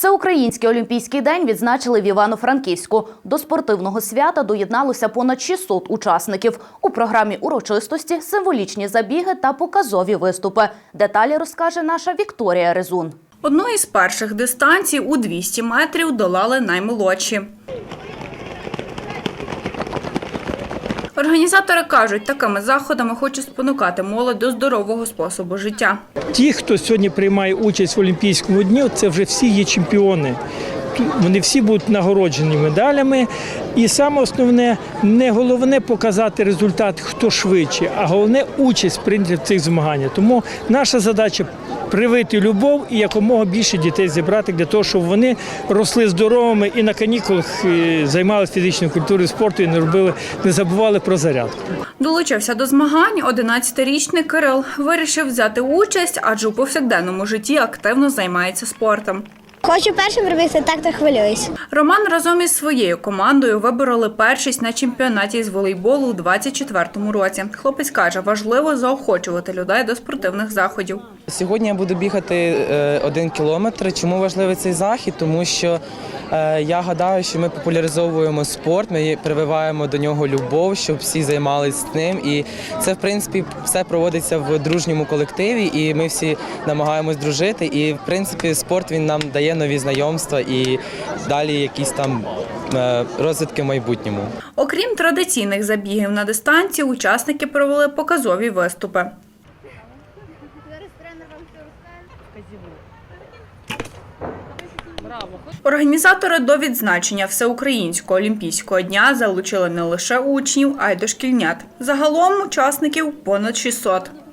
Всеукраїнський олімпійський день відзначили в Івано-Франківську. До спортивного свята доєдналося понад 600 учасників. У програмі урочистості символічні забіги та показові виступи. Деталі розкаже наша Вікторія Резун. Одну із перших дистанцій у 200 метрів долали наймолодші. Організатори кажуть, такими заходами хочуть спонукати молодь до здорового способу життя. Ті, хто сьогодні приймає участь в Олімпійському дні, це вже всі є чемпіони. Вони всі будуть нагороджені медалями. І саме основне, не головне показати результат, хто швидше, а головне участь прийняти в цих змаганнях. Тому наша задача привити любов і якомога більше дітей зібрати для того, щоб вони росли здоровими і на канікулах е, займалися фізичною культурою спорту і не робили, не забували про зарядку. Долучився до змагань 11-річний Кирил. Вирішив взяти участь, адже у повсякденному житті активно займається спортом. Хочу першим робити, так то хвилююсь. Роман разом із своєю командою вибороли першість на чемпіонаті з волейболу у 24-му році. Хлопець каже, важливо заохочувати людей до спортивних заходів. Сьогодні я буду бігати е, один кілометр. Чому важливий цей захід? Тому що е, я гадаю, що ми популяризовуємо спорт, ми прививаємо до нього любов, щоб всі займалися ним. І це, в принципі, все проводиться в дружньому колективі, і ми всі намагаємось дружити. І, в принципі, спорт він нам дає нові знайомства і далі якісь там е, розвитки в майбутньому. Окрім традиційних забігів на дистанції, учасники провели показові виступи. Організатори до відзначення Всеукраїнського олімпійського дня залучили не лише учнів, а й дошкільнят. Загалом учасників понад 600.